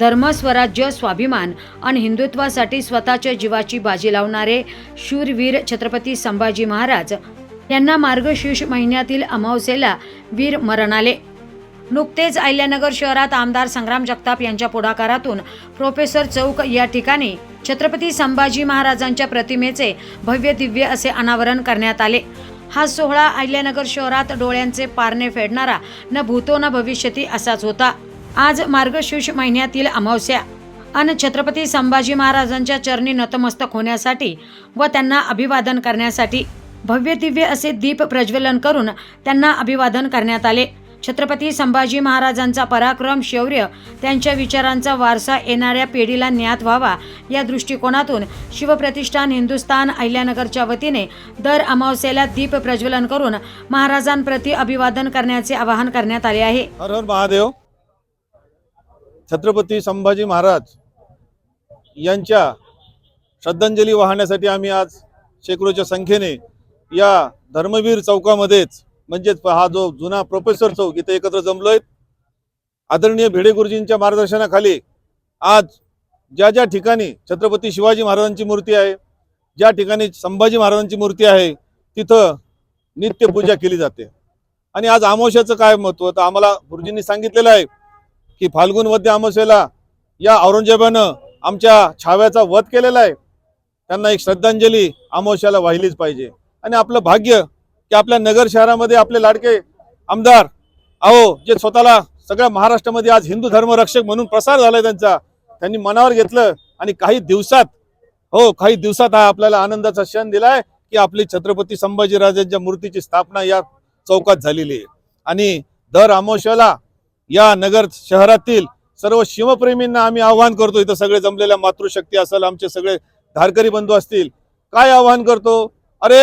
धर्म स्वराज्य स्वाभिमान आणि हिंदुत्वासाठी स्वतःच्या जीवाची बाजी लावणारे शूरवीर छत्रपती संभाजी महाराज यांना मार्गशीर्ष महिन्यातील अमावस्येला वीर मरण आले. नुकतेच अहिल्यानगर शहरात आमदार संग्राम जगताप यांच्या पुढाकारातून प्रोफेसर चौक या ठिकाणी छत्रपती संभाजी महाराजांच्या प्रतिमेचे भव्य दिव्य असे अनावरण करण्यात आले. हा सोहळा अहिल्यानगर शहरात डोळ्यांचे पारणे फेडणारा न भूतो न भविष्यती असाच होता. आज मार्गशीर्ष महिन्यातील अमावस्या. अन छत्रपती संभाजी महाराजांच्या चरणी नतमस्तक होण्यासाठी व त्यांना अभिवादन करण्यासाठी भव्य दिव्य असे दीप प्रज्वलन करून त्यांना अभिवादन करण्यात आले. छत्रपती संभाजी महाराजांचा पराक्रम शौर्य त्यांच्या विचारांचा वारसा येणाऱ्या पिढीला ज्ञात व्हावा या दृष्टिकोनातून शिवप्रतिष्ठान हिंदुस्थान अहिल्यानगरच्या वतीने दर अमावस्येला दीप प्रज्वलन करून महाराजांप्रती अभिवादन करण्याचे आवाहन करण्यात आले आहे. हर हर महादेव. छत्रपती संभाजी महाराज यांच्या श्रद्धांजली वाहण्यासाठी आम्ही आज शेकडोच्या संख्येने या धर्मवीर चौकामध्येच म्हणजेच हा जो जुना प्रोफेसर चौक इथे एकत्र जमलोय. आदरणीय भिडे गुरुजींच्या मार्गदर्शनाखाली आज ज्या ज्या ठिकाणी छत्रपती शिवाजी महाराजांची मूर्ती आहे ज्या ठिकाणी संभाजी महाराजांची मूर्ती आहे तिथं नित्यपूजा केली जाते. आणि आज अमावस्याचं काय महत्त्व? तर आम्हाला गुरुजींनी सांगितलेलं आहे की फाल्गुन वद्य अमावस्येला या औरंगजेबानं आमच्या छाव्याचा वध केलेला आहे. त्यांना एक श्रद्धांजली अमावस्याला वाहिलीच पाहिजे. आणि आपलं भाग्य की आपल्या नगर शहरामध्ये आपले लाडके आमदार अहो जे स्वतःला सगळ्या महाराष्ट्रामध्ये आज हिंदू धर्मरक्षक म्हणून प्रसार झालाय त्यांचा त्यांनी मनावर घेतलं आणि काही दिवसात हो काही दिवसात हा आपल्याला आनंदाचा क्षण दिलाय की आपली छत्रपती संभाजीराजांच्या मूर्तीची स्थापना या चौकात झालेली आहे. आणि दर अमावस्याला या नगर शहरातील सर्व शिवप्रेमींना आम्ही आवाहन करतो इथं सगळे जमलेल्या मातृशक्ती असेल आमचे सगळे धारकरी बंधू असतील काय आवाहन करतो? अरे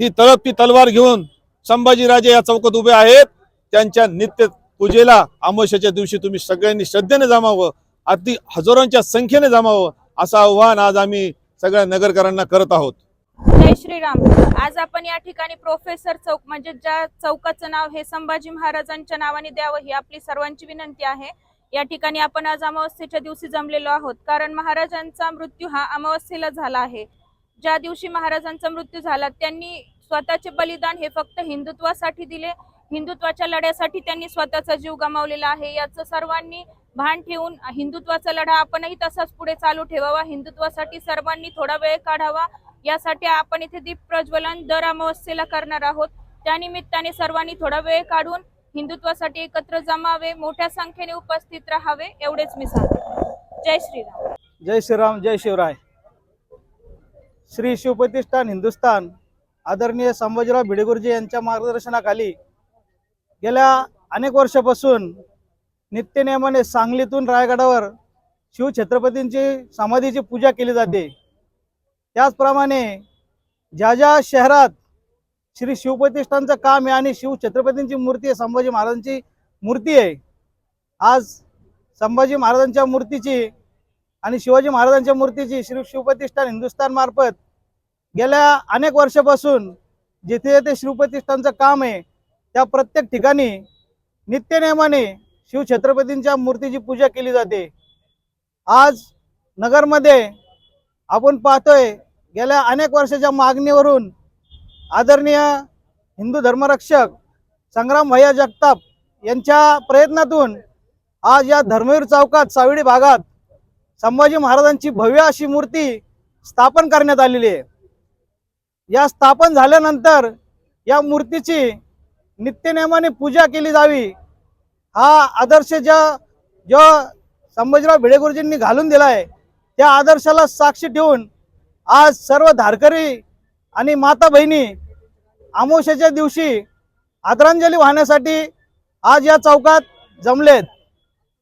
ही तळपती तलवार घेऊन संभाजीराजे या चौकात उभे आहेत त्यांच्या नित्य पूजेला अमावश्याच्या दिवशी तुम्ही सगळ्यांनी श्रद्धेने जमावं अगदी हजारोंच्या संख्येने जमावं असं आव्हान आज आम्ही सगळ्या नगरकरांना करत आहोत. जय श्रीराम. आज आपण या ठिकाणी प्रोफेसर चौक म्हणजे ज्या चौकाचं नाव हे संभाजी महाराजांच्या नावाने द्यावं ही आपली सर्वांची विनंती आहे. या ठिकाणी आपण आज अमावस्येच्या दिवशी जमलेलो आहोत. कारण महाराजांचा मृत्यू हा अमावस्येला झाला आहे. ज्या दिवशी महाराजांचा मृत्यू झाला त्यांनी स्वतःचे बलिदान हे फक्त हिंदुत्वासाठी दिले. हिंदुत्वाच्या लढ्यासाठी त्यांनी स्वतःचा जीव गमावलेला आहे. याचं सर्वांनी भान ठेवून हिंदुत्वाचा लढा आपणही तसाच पुढे चालू ठेवावा. हिंदुत्वासाठी सर्वांनी थोडा वेळ काढावा. यासाठी आपण इथे दीप प्रज्वलन दर अमावस्येला करणार आहोत. त्यानिमित्ताने सर्वांनी थोडा वेळ काढून हिंदुत्वासाठी एकत्र जमावे मोठ्या संख्येने उपस्थित राहावे एवढेच मी सांगतो. जय श्रीराम. जय श्रीराम जय शिवराय. श्री शिवप्रतिष्ठान हिंदुस्थान आदरणीय संभाजीराव भिडेगुरुजी यांच्या मार्गदर्शनाखाली गेल्या अनेक वर्षापासून नित्यनियमाने सांगलीतून रायगडावर शिवछत्रपतींची समाधीची पूजा केली जाते. त्याचप्रमाणे ज्या ज्या शहरात श्री शिवप्रतिष्ठानचं काम आहे आणि शिव छत्रपतींची मूर्ती आहे संभाजी महाराजांची मूर्ती आहे आज संभाजी महाराजांच्या मूर्तीची आणि शिवाजी महाराजांच्या मूर्तीची श्री शिवप्रतिष्ठान हिंदुस्थानमार्फत गेल्या अनेक वर्षापासून जिथे जिथे शिवप्रतिष्ठानचं काम आहे त्या प्रत्येक ठिकाणी नित्यनेमाने शिवछत्रपतींच्या मूर्तीची पूजा केली जाते. आज नगरमध्ये आपण पाहतोय गेल्या अनेक वर्षाच्या मागणीवरून आदरणीय हिंदू धर्मरक्षक संग्राम भैया जगताप यांच्या प्रयत्नातून आज या धर्मवीर चौकात सावडी भागात संभाजी महाराजांची भव्य अशी मूर्ती स्थापन करण्यात आलेली आहे. या स्थापन झाल्यानंतर या मूर्तीची नित्यनेमाने पूजा केली जावी हा आदर्श ज्या जो संभाजीराव भिडेगुरुजींनी घालून दिला आहे त्या आदर्शाला साक्षी ठेवून आज सर्व धारकरी आणि माता बहिणी आमोशाच्या दिवशी आदरांजली वाहण्यासाठी आज या चौकात जमलेत.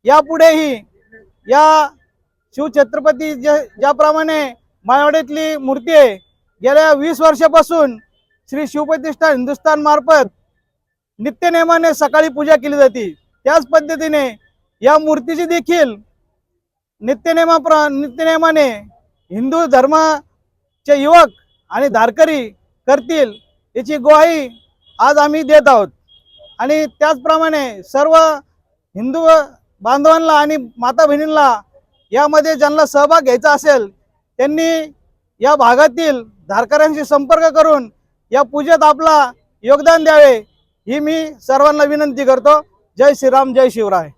यापुढेही या शिवछत्रपती ज्या ज्याप्रमाणे माळवाडीतली मूर्ती आहे गेल्या वीस वर्षापासून श्री शिवप्रतिष्ठा हिंदुस्थान मार्फत नित्यनेमाने सकाळी पूजा केली जाते. त्याच पद्धतीने या मूर्तीची देखील नित्यनेमा नित्यनेमाने हिंदू धर्माचे युवक आणि धारकरी करतील याची ग्वाही आज आम्ही देत आहोत. आणि त्याचप्रमाणे सर्व हिंदू बांधवांना आणि माता बहिणींना यामध्ये ज्यांना सहभाग घ्यायचा असेल त्यांनी या भागातील धारकऱ्यांशी संपर्क करून या पूजेत आपला योगदान द्यावे ही मी सर्वांना विनंती करतो. जय श्रीराम जय शिवराय.